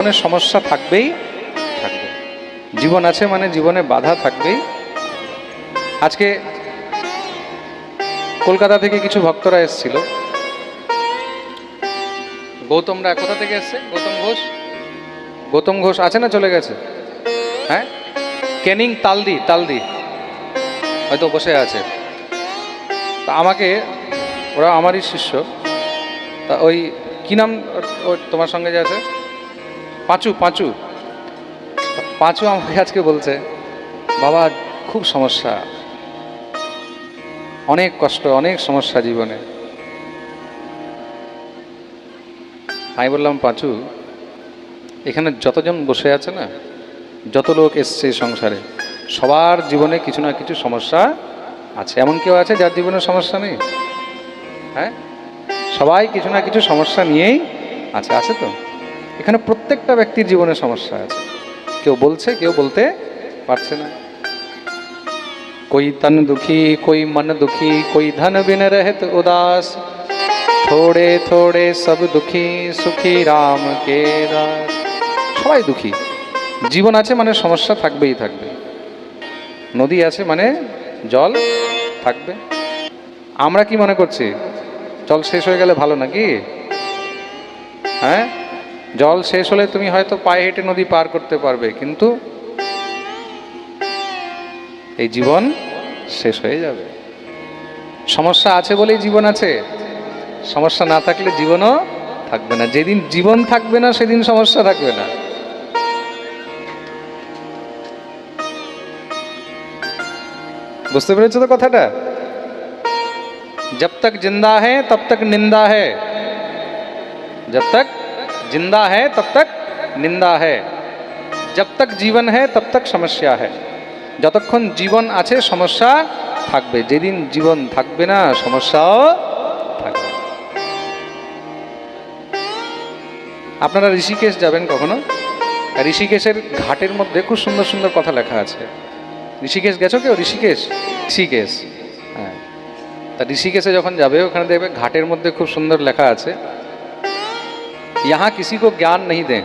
জীবনে সমস্যা থাকবেই থাকবে। জীবন আছে মানে জীবনে বাধা থাকবেই। আজকে কলকাতা থেকে কিছু ভক্তরা এসেছিল। গৌতমরা কোথা থেকে এসছে? গৌতম ঘোষ? গৌতম ঘোষ আছে না চলে গেছে? হ্যাঁ? ক্যানিং তালদি তালদি। হয়তো বসে আছে। তা আমাকে, ওরা আমারই শিষ্য। তা ওই, কি নাম তোমার সঙ্গে যে আছে? পাঁচু পাঁচু। পাঁচু আমাকে আজকে বলছে, বাবা, খুব সমস্যা। অনেক কষ্ট, অনেক সমস্যা জীবনে। আমি বললাম, পাঁচু, এখানে যতজন বসে আছে না, যত লোক এসছে সংসারে, সবার জীবনে কিছু না কিছু সমস্যা আছে। এমন কেউ আছে যার জীবনে সমস্যা নেই? হ্যাঁ? সবাই কিছু না কিছু সমস্যা নিয়েই আছে আছে তো? এখানে প্রত্যেকটা ব্যক্তির জীবনে সমস্যা আছে। কেউ বলছে, কেউ বলতে পারছে না। কই তন দুঃখী, কই মন দুঃখী, কই ধন বিন রহত উদাস। থোড়ে থোড়ে সব দুঃখী, সুখী রাম কে দাস। সবাই দুঃখী। জীবন আছে মানে সমস্যা থাকবেই থাকবে। নদী আছে মানে জল থাকবে। আমরা কি মনে করছি? জল শেষ হয়ে গেলে ভালো নাকি? হ্যাঁ? জল শেষ হলে তুমি হয়তো পায়ে হেঁটে নদী পার করতে পারবে কিন্তু এই জীবন শেষ হয়ে যাবে সমস্যা আছে বলেই জীবন আছে সমস্যা না থাকলে জীবনও থাকবে না যেদিন জীবন থাকবে না সেদিন সমস্যা থাকবে না বুঝতে পেরেছো তো কথাটা जब तक जिंदा है तब तक निंदा है जब तक जिंदा है तब तक निंदा है जब तक जीवन है तब तक समस्या है যতক্ষণ জীবন আছে সমস্যা থাকবে যেদিন জীবন থাকবে না সমস্যাও থাকবে আপনারা ঋষিকেশ যাবেন কখনো ঋষিকেশের ঘাটের মধ্যে খুব সুন্দর সুন্দর কথা লেখা আছে ঋষিকেশ গেছো কেউ ঋষিকেশ ঋষিকেশ হ্যাঁ তা ঋষিকেশে যখন যাবে ওখানে দেখবে ঘাটের মধ্যে খুব সুন্দর লেখা আছে यहाँ किसी को ज्ञान नहीं दें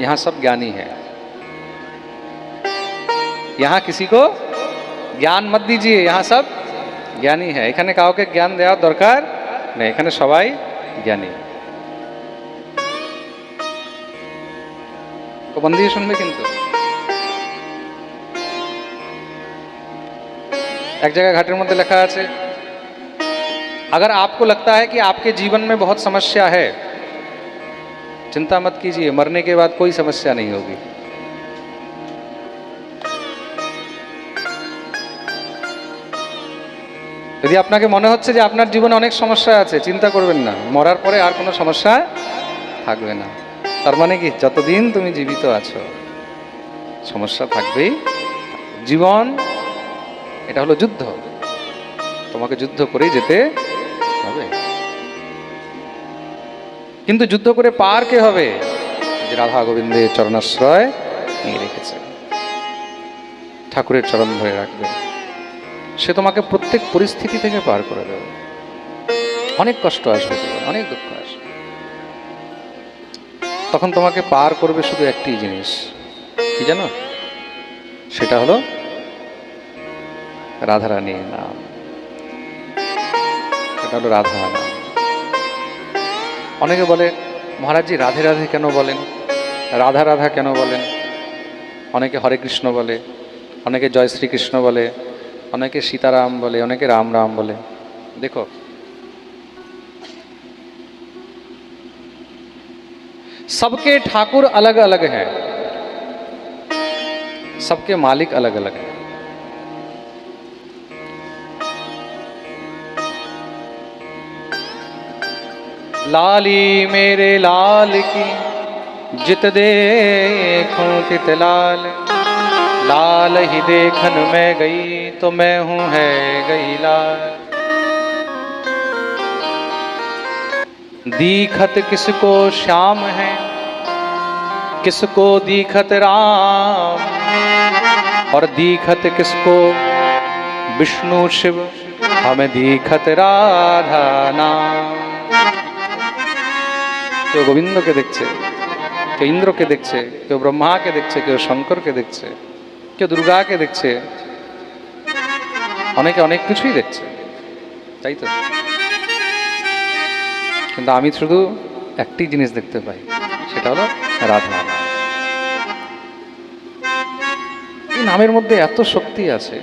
यहाँ सब ज्ञानी है यहाँ किसी को জ্ঞান মত দিজিয়ে यहाँ सब জ্ঞানী है এখানে কাউকে জ্ঞান দেওয়ার দরকার নেই এখানে সবাই জ্ঞানী তো মন দিয়ে শুনবে কিন্তু এক জায়গায় ঘাটের মধ্যে লেখা আছে अगर आपको लगता है कि आपके जीवन में बहुत समस्या है चिंता मत कीजिए मरने के बाद कोई समस्या नहीं होगी যদি আপনাকে মনে হচ্ছে যে আপনার জীবনে অনেক সমস্যা আছে চিন্তা করবেন না মরার পরে আর কোনো সমস্যা থাকবে না তার মানে কি যতদিন তুমি জীবিত আছো সমস্যা থাকবেই জীবন এটা হলো যুদ্ধ তোমাকে যুদ্ধ করেই যেতে হবে কিন্তু যুদ্ধ করে পার কে হবে? রাধা গোবিন্দের চরণাশ্রয় নিয়ে রেখেছে। ঠাকুরের চরণ ধরে রাখবে। সে তোমাকে প্রত্যেক পরিস্থিতি থেকে পার করে দেবে। অনেক কষ্ট আসবে অনেক দুঃখ আসবে। তখন তোমাকে পার করবে শুধু একটি জিনিস। কি জানো? সেটা হলো রাধারানীর নাম। সেটা হলো রাধা অনেকে বলে মহারাজজি রাধে রাধে কেন বলেন রাধা রাধা কেন বলেন অনেকে হরে কৃষ্ণ বলে অনেকে জয় শ্রীকৃষ্ণ বলে অনেকে সীতারাম বলে অনেকে রাম রাম বলে দেখো सबके ठाकुर अलग अलग हैं सबके मालिक अलग अलग हैं लाली मेरे लाल की, जित देखूँ तित लाल। लाल ही देखन मैं गई तो मैं हूँ है गई लाल। दीखत किसको श्याम है, किसको दीखत राम? और दीखत किसको विष्णु शिव, हमें दीखत राधा नाम। কেউ গোবিন্দকে দেখছে, কেউ ইন্দ্রকে দেখছে, কেউ ব্রহ্মাকে দেখছে, কেউ শঙ্করকে দেখছে, কেউ দুর্গাকে দেখছে। অনেকে অনেক কিছুই দেখছে, তাই তো? কিন্তু আমি শুধু একটি জিনিস দেখতে পাই, সেটা হলো রাধা। এই নামের মধ্যে এত শক্তি আছে।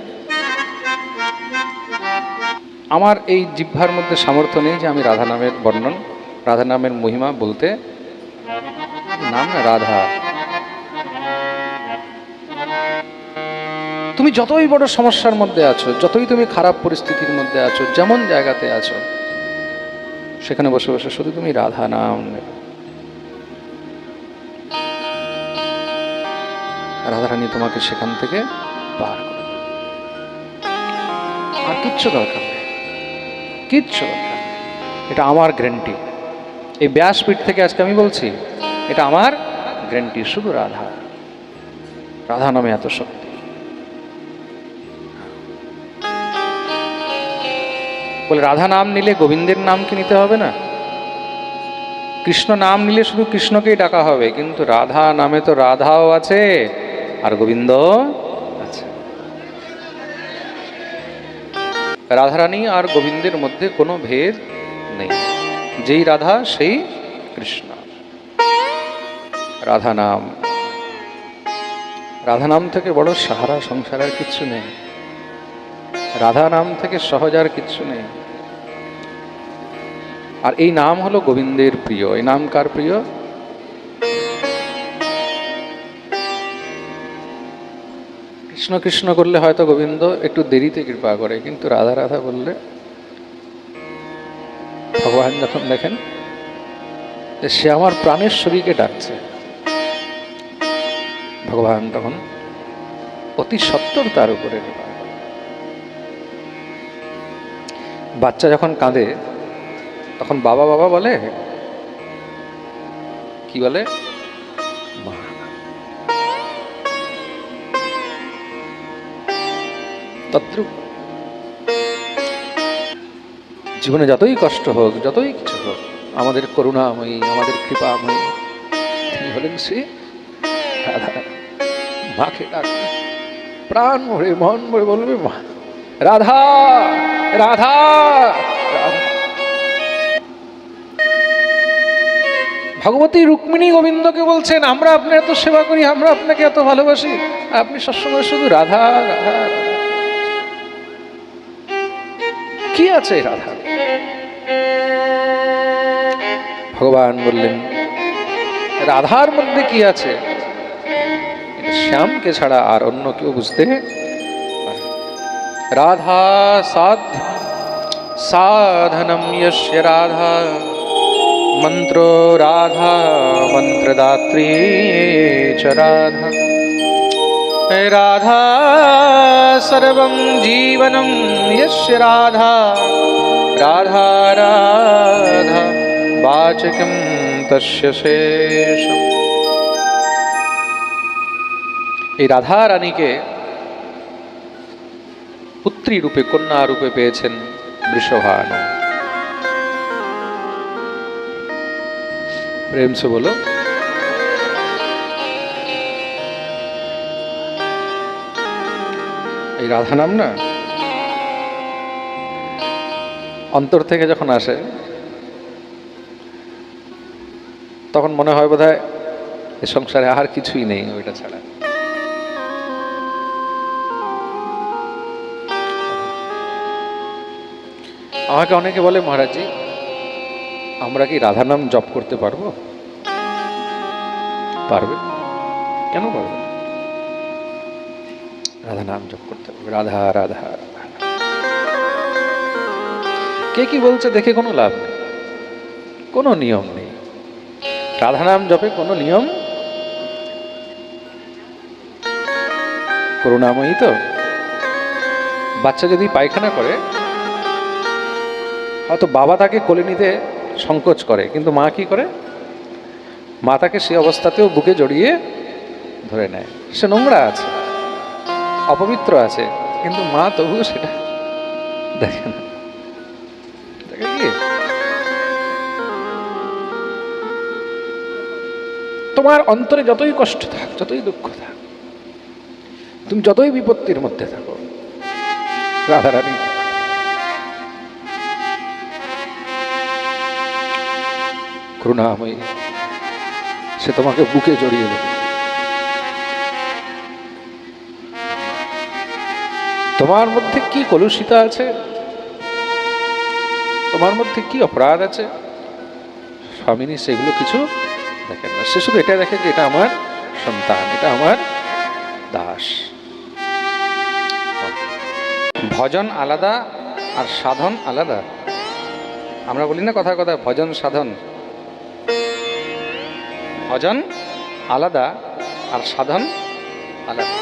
আমার এই জিহ্বার মধ্যে সামর্থ্য নেই যে আমি রাধা নামের বর্ণন রাধা নামের মহিমা বলতে নাম রাধা। তুমি যতই বড় সমস্যার মধ্যে আছো, যতই তুমি খারাপ পরিস্থিতির মধ্যে আছো, যেমন জায়গাতে আছো, সেখানে বসে বসে শুধু তুমি রাধা নাম রাধারানী তোমাকে সেখান থেকে পার করে আর কিচ্ছু দরকার নেই। কিচ্ছু দরকার এটা আমার গ্যারেন্টি এই ব্যাসপীঠ থেকে আজকে আমি বলছি, এটা আমার গ্যারেন্টি শুধু রাধা। রাধা নামে এত শক্তি। বলে, রাধা নাম নিলে গোবিন্দের নাম কি নিতে হবে না? কৃষ্ণ নাম নিলে শুধু কৃষ্ণকেই ডাকা হবে, কিন্তু রাধা নামে তো রাধাও আছে, আর গোবিন্দ আছে। রাধারানী আর গোবিন্দের মধ্যে কোনো ভেদ নেই। যেই রাধা, সেই কৃষ্ণ। রাধা নাম। রাধা নাম থেকে বড় সাহারা সংসার আর কিচ্ছু নেই। রাধা নাম থেকে সহজ আর কিচ্ছু নেই। আর এই নাম হলো গোবিন্দের প্রিয়। এই নাম কার প্রিয়? কৃষ্ণ কৃষ্ণ করলে হয়তো গোবিন্দ একটু দেরিতে কৃপা করে, কিন্তু রাধা রাধা বললে ভগবান যখন দেখেন, যে সে আমার প্রাণের শরীরকে ডাকছে। ভগবান তখন অতি সত্তর তার উপরে বাচ্চা যখন কাঁদে, তখন বাবা বাবা বলে, কি বলে? মা। তদ্রুপ। জীবনে যতই কষ্ট হোক, যতই কিছু হোক, আমাদের করুণাময়ী, আমাদের কৃপাময়ী, তিনি হলেন শ্রী মাকে ডাকবে প্রাণ ভরে, মন ভরে বলবে, মা, রাধা রাধা ভগবতী রুক্মিণী গোবিন্দকে বলছেন, আমরা আপনার এত সেবা করি, আমরা আপনাকে এত ভালোবাসি, আপনি সবসময় শুধু রাধা রাধা কি আছে রাধা ভগবান বললেন রাধার মধ্যে কি আছে এটা শ্যামকে ছাড়া আর অন্য কেউ বুঝতে পারে না। রাধা সাধ্য সাধনম यस्य রাধা মন্ত্র রাধা মন্ত্রদাত্রী চ রাধা রাধা সর্বং জীবনম यस्य রাধা রাধা রাধা বাচকম তস্য শেষম এই রাধা রানীকে পুত্রী রূপে, কন্যা রূপে পেয়েছেন বৃষভান। প্রেম সে বলো। এই রাধা নাম না? অন্তর থেকে যখন আসে তখন মনে হয় বোধহয় এ সংসারে আর কিছুই নেই ওইটা ছাড়া। আমাকে অনেকে বলে মহারাজজি আমরা কি রাধা নাম জপ করতে পারব? পারবে? কেন পারবে? রাধা নাম জপ করতে পারবে। রাধা রাধা। কে কি বলছে দেখে কোনো লাভ নেই। কোনো নিয়ম নেই। রাধা নাম জপে কোনো নিয়ম? করুণাময়ী তো। বাচ্চা যদি পায়খানা করে, হয়তো বাবা তাকে কোলে নিতে সংকোচ করে, কিন্তু মা কি করে? মা তাকে সে অবস্থাতেও বুকে জড়িয়ে ধরে নেয়। সে নোংরা আছে, অপবিত্র আছে, কিন্তু মা তবুও সেটা দেখে না। তোমার অন্তরে যতই কষ্ট থাক, যতই দুঃখ থাক, তুমি যতই বিপত্তির মধ্যে থাকো, রাধারানী। করুণাময়ী, সে তোমাকে বুকে জড়িয়ে দেবে তোমার মধ্যে কি কলুষিতা আছে? তোমার মধ্যে কি অপরাধ আছে? স্বামিনী, সেগুলো কিছু দেখেন না, সে শুধু এটা দেখে যে এটা আমার সন্তান, এটা আমার দাস। ভজন আলাদা আর সাধন আলাদা। আমরা বলি না কথা কথা, ভজন সাধন। ভজন আলাদা আর সাধন আলাদা।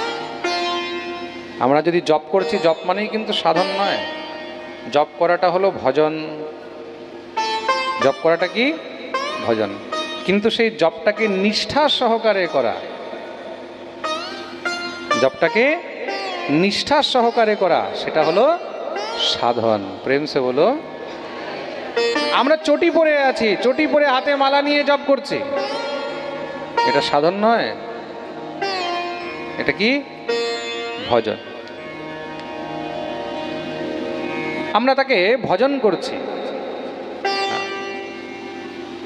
আমরা যদি জপ করছি, জপ মানেই কিন্তু সাধন নয়। জপ করাটা হলো ভজন। জপ করাটা কি? ভজন। কিন্তু সেই জপটাকে নিষ্ঠা সহকারে করা। জপটাকে নিষ্ঠা সহকারে করা, সেটা হলো সাধন। প্রেম সে বলো, আমরা চটি পরে আছি, চটি পরে হাতে মালা নিয়ে জপ করছি। এটা সাধন নয়, এটা কি? ভজন। আমরা তাকে ভজন করছি। হ্যাঁ।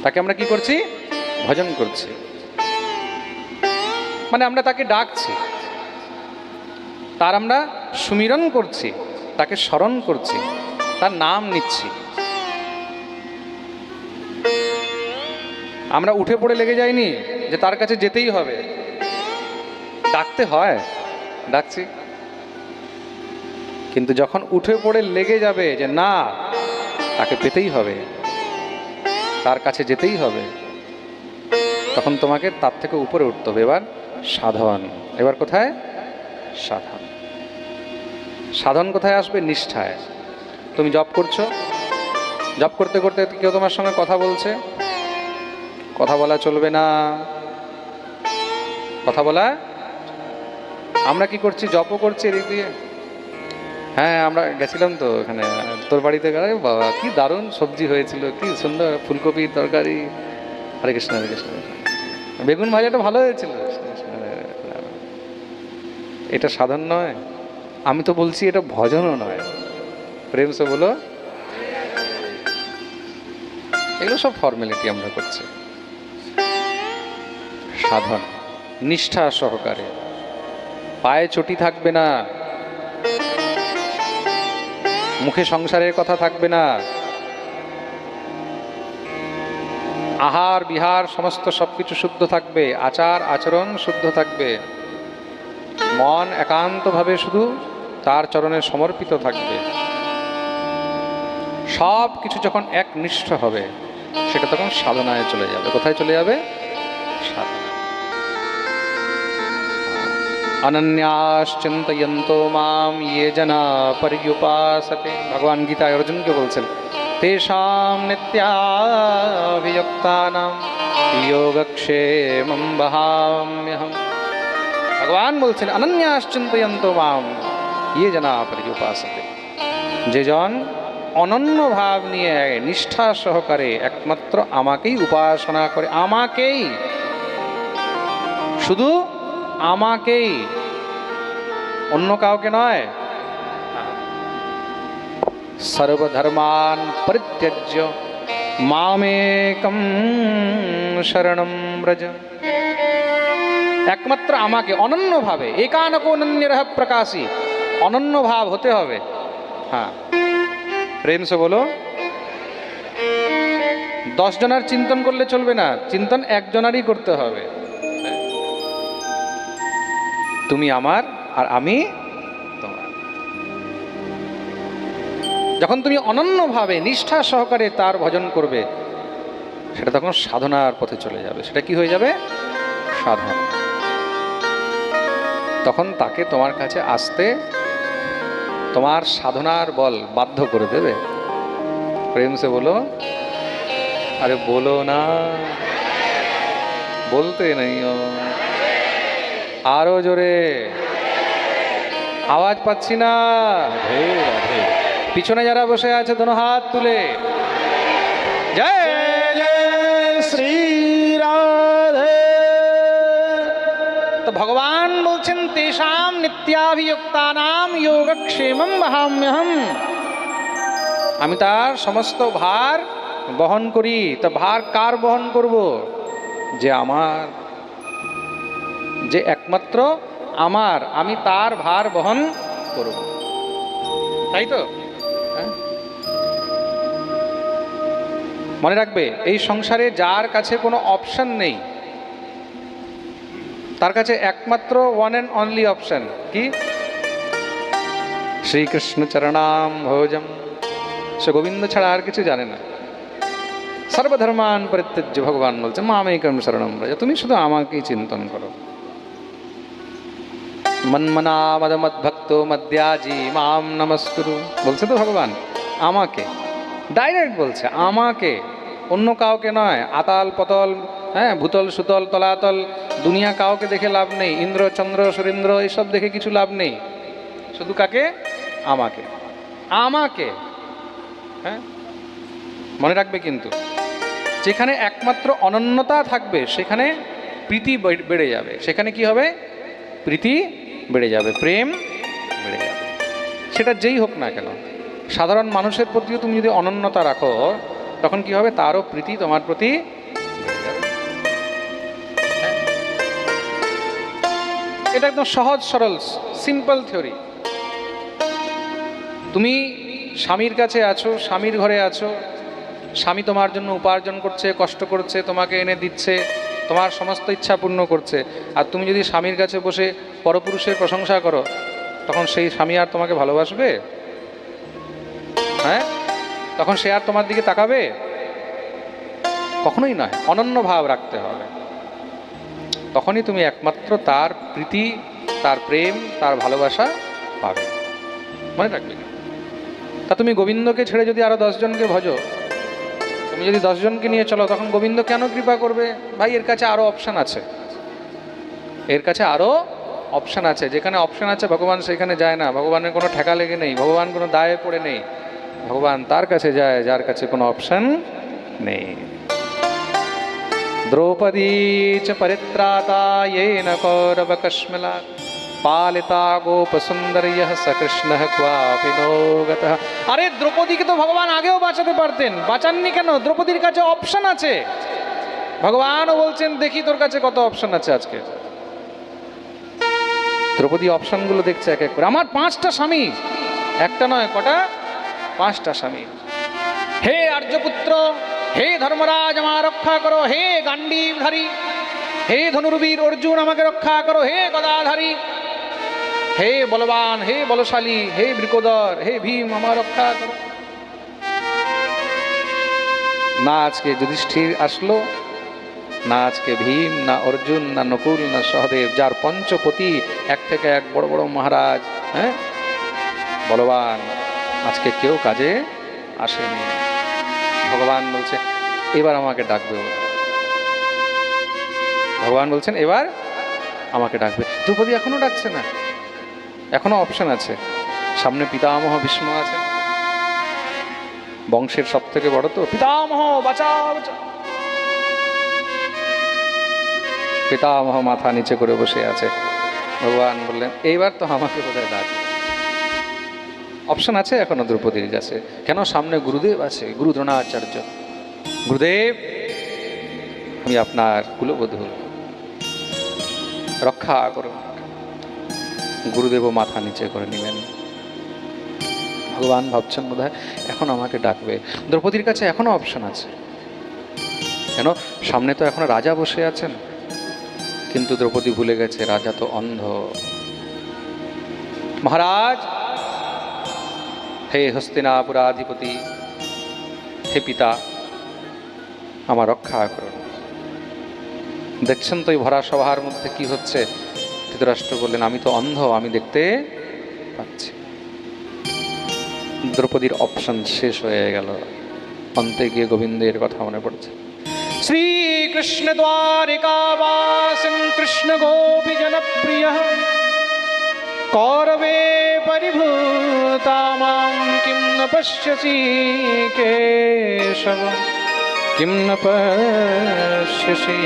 তাকে আমরা কি করছি? ভজন করছি। মানে আমরা তাকে ডাকছি। তার আমরা সুমিরন করছি, তাকে স্মরণ করছি, তার নাম নিচ্ছি। আমরা উঠে পড়ে লেগে যাইনি যে তার কাছে যেতেই হবে। ডাকতে হয়, ডাকছি। কিন্তু যখন উঠে পড়ে লেগে যাবে যে না, তাকে পেতেই হবে। তার কাছে যেতেই হবে। তখন তোমাকে তার থেকে উপরে উঠতে হবে। এবার সাধন। এবার কোথায়? সাধন। সাধন কোথায় আসবে? নিষ্ঠায়। তুমি জব করছ? জব করতে করতে কেউ তোমার সঙ্গে কথা বলছে? কথা বলা চলবে না। কথা বলা আমরা কি করছি? জপও করছি এদিক দিয়ে। হ্যাঁ আমরা গেছিলাম তো এখানে তোর বাড়িতে গেলে, বাবা, কি দারুণ সবজি হয়েছিল, কি সুন্দর ফুলকপির তরকারি। হরে কৃষ্ণ হরে কৃষ্ণ বেগুন ভাজাটা ভালো হয়েছিল। এটা সাধারণ নয়। আমি তো বলছি এটা ভজনও নয়। প্রেম সে বলো। এগুলো সব ফর্মালিটি আমরা করছি। সাধন, নিষ্ঠা সহকারে। পায়ে চটি থাকবে না। মুখে সংসারের কথা থাকবে না। আহার, বিহার, সমস্ত সব কিছু শুদ্ধ থাকবে, আচার, আচরণ শুদ্ধ থাকবে। মন একান্তভাবে শুধু তার চরণে সমর্পিত থাকবে। সব কিছু যখন একনিষ্ঠ হবে, সেটা তখন সাধনায় চলে যাবে। কোথায় চলে যাবে? সাধনা অনন্যাশ্চিন্তয়ন্ত মাম ইয়ে জনা পর্যুপাসতে। ভগবান গীতায় অর্জুনকে বলছেন তেষাম নিত্যাভিযুক্তানাম যোগক্ষেমম বহাম্যহম ভগবান বলছেন অনন্যাশ্চিন্তয়ন্ত মাম ইয়ে জনা পর্যুপাসতে যে জন অনন্য ভাব নিয়ে নিষ্ঠা সহকারে একমাত্র আমাকেই উপাসনা করে আমাকেই শুধু আমাকেই অন্য কাউকে নয় সর্বধর্মান পরিত্যজ্য মামেকম শরণম ব্রজ। একমাত্র আমাকে অনন্যভাবে একানক অনন্যরহ প্রকাশী অনন্য ভাব হতে হবে। হ্যাঁ। প্রেম সে বলো। দশ জনের চিন্তন করলে চলবে না, চিন্তন একজনারই করতে হবে। তুমি আমার আর আমি যখন তুমি অনন্যভাবে নিষ্ঠা সহকারে তার ভজন করবে, সেটা তখন সাধনার পথে চলে যাবে। সেটা কি হয়ে যাবে? সাধন। তখন তাকে তোমার কাছে আসতে তোমার সাধনার বল বাধ্য করে দেবে। প্রেম সে বলো আরে বলো না, বলতে নেই। আরও জোরে। আওয়াজ পাচ্ছি না। পিছনে যারা বসে আছে, দোনো হাত তুলে। জয়! তো ভগবান বলছেন, তেষাম নিত্যাভিযুক্তানাম যোগক্ষেমম বহাম্যহম। আমি তার সমস্ত ভার বহন করি। তা ভার কার বহন করব? যে আমার, যে একমাত্র আমার, আমি তার ভার বহন করব। তাই তো? মনে রাখবে, এই সংসারে যার কাছে কোনো অপশন নেই, তার কাছে একমাত্র ওয়ান অ্যান্ড অনলি অপশন কি? শ্রীকৃষ্ণ চরণাম ভোজম। সে গোবিন্দ ছাড়া আর কিছু জানে না। সর্বধর্মান পরিত্যজ্য ভগবান বলছে মামেকম শরণম ব্রজ? তুমি শুধু আমাকেই চিন্তন করো। মন্মনা মদমদ্ভক্ত মদ্যাজি মাম নমস্কুরু। বলছে তো ভগবান, আমাকে। ডাইরেক্ট বলছে, আমাকে অন্য কাউকে নয়, আতাল, পতল হ্যাঁ ভূতল, সুতল, তলাতল, দুনিয়া কাউকে দেখে লাভ নেই, ইন্দ্র, চন্দ্র, সুরেন্দ্র, এইসব দেখে কিছু লাভ নেই। শুধু কাকে? আমাকে। আমাকে। হ্যাঁ? মনে রাখবে কিন্তু, যেখানে একমাত্র অনন্যতা থাকবে, সেখানে প্রীতি বেড়ে- যাবে। সেখানে কি হবে? প্রীতি বেড়ে যাবে, প্রেম বেড়ে যাবে। সেটা যেই হোক না কেন, সাধারণ মানুষের প্রতিও তুমি যদি অনন্যতা রাখো তখন কি হবে? তারও প্রীতি তোমার প্রতি হ্যাঁ? এটা একদম সহজ, সরল সিম্পল থিওরি তুমি স্বামীর কাছে আছো, স্বামীর ঘরে আছো, স্বামী তোমার জন্য উপার্জন করছে, কষ্ট করছে, তোমাকে এনে দিচ্ছে, তোমার সমস্ত ইচ্ছা পূর্ণ করছে। আর তুমি যদি স্বামীর কাছে বসে পরপুরুষের প্রশংসা করো, তখন সেই স্বামী আর তোমাকে ভালোবাসবে? হ্যাঁ? তখন সে আর তোমার দিকে তাকাবে? কখনোই নয়, অনন্য ভাব রাখতে হবে। তখনই তুমি একমাত্র তার প্রীতি, তার প্রেম, তার ভালোবাসা পাবে। মনে রাখবে? তা তুমি গোবিন্দকে ছেড়ে যদি আরও দশজনকে ভজো, তুমি যদি দশজনকে নিয়ে চলো, তখন গোবিন্দ কেন কৃপা করবে? ভাই, এর কাছে আরও অপশান আছে। এর কাছে আরও অপশান আছে। যেখানে অপশান আছে, ভগবান সেখানে যায় না। ভগবানের কোনো ঠেকা লেগে নেই। ভগবান কোনো দায়ে পড়ে নেই। ভগবান তার কাছে যায়, যার কাছে কোনো অপশন নেই। দ্রৌপদী চ পরিত্রাতা কৌরব কশ্মলা পালিতা গোপসুন্দর্য সকৃষ্ণ ক্বাপি নোগত আরে, দ্রৌপদীকে তো ভগবান আগেও বাঁচাতে পারতেন। বাঁচাননি কেন? দ্রৌপদীর কাছে অপশন আছে। ভগবানও বলছেন, দেখি তোর কাছে কত অপশন আছে আজকে। দ্রৌপদী অপশনগুলো দেখছে এক এক করে। আমার পাঁচটা স্বামী। একটা নয়, কটা? পাঁচটা স্বামী। হে আর্যপুত্র, হে ধর্মরাজ আমার রক্ষা করো, হে গান্ডীবধারী হে ধনুর্বীর অর্জুন আমাকে রক্ষা করো, হে গদাধারী, হে বলবান, হে বলশালী, হে বৃকোদর, হে ভীম আমার রক্ষা করো। না আজকে যুধিষ্ঠির আসলো, না আজকে ভীম, না অর্জুন, না নকুল, না সহদেব, যার পঞ্চপতি, এক থেকে এক বড় বড় মহারাজ হ্যাঁ? বলবান। আজকে কেউ কাজে আসেনি। ভগবান বলছে এবার আমাকে ডাকবে ভগবান বলছেন, এবার আমাকে ডাকবে। দ্রৌপদী এখনও ডাকছে না। এখনও অপশন আছে। সামনে পিতামহ ভীষ্ম আছে বংশের সব থেকে বড় তো। পিতামহ, বাঁচাও। পিতামহ মাথা নিচে করে বসে আছে। ভগবান বললেন, এইবার তো আমাকে বোধহয় ডাক অপশন আছে এখনও দ্রৌপদীর কাছে। কেন? সামনে গুরুদেব আছে গুরু দ্রোণাচার্য গুরুদেব, আমি আপনার কুলবধূ। রক্ষা করুন। গুরুদেবও মাথা নিচে করে নিলেন। ভগবান ভাবছেন বোধ এখন আমাকে ডাকবে। দ্রৌপদীর কাছে এখনও অপশন আছে। কেন? সামনে তো এখনও রাজা বসে আছেন। কিন্তু দ্রৌপদী ভুলে গেছে, রাজা তো অন্ধ। মহারাজ হে হস্তিনাপুরাধিপতি, হে পিতা, আমার রক্ষা করুন। দেখছেন তো এই ভরা সভার মধ্যে কি হচ্ছে? ধৃতরাষ্ট্র বললেন, আমি তো অন্ধ, আমি দেখতে পাচ্ছি। দ্রৌপদীর অপশন শেষ হয়ে গেল। অন্তে গিয়ে গোবিন্দের কথা মনে পড়ছে। শ্রীকৃষ্ণ দ্বারিকা দ্বারিকাবাসন কৃষ্ণ গোপী জনপ্রিয় কৌরবে ন পশ্যসি কেশব কিম ন পশ্যসি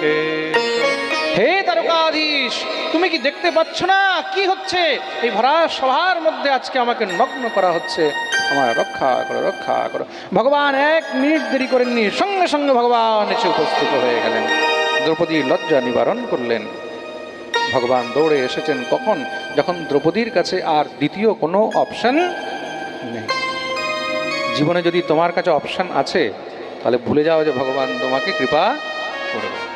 কেশব হে তারকাধীশ তুমি কি দেখতে পাচ্ছ না? কি হচ্ছে? এই ভরা সভার মধ্যে আজকে আমাকে নগ্ন করা হচ্ছে। আমার রক্ষা করো রক্ষা করো। ভগবান, এক মিনিট দেরি করেননি। সঙ্গে সঙ্গে ভগবান এসে উপস্থিত হয়ে গেলেন। দ্রৌপদী লজ্জা নিবারণ করলেন। ভগবান দৌড়ে এসেছেন কখন? যখন দ্রৌপদীর কাছে আর দ্বিতীয় কোনো অপশান নেই। জীবনে যদি তোমার কাছে অপশান আছে, তাহলে ভুলে যাও যে ভগবান তোমাকে কৃপা করবে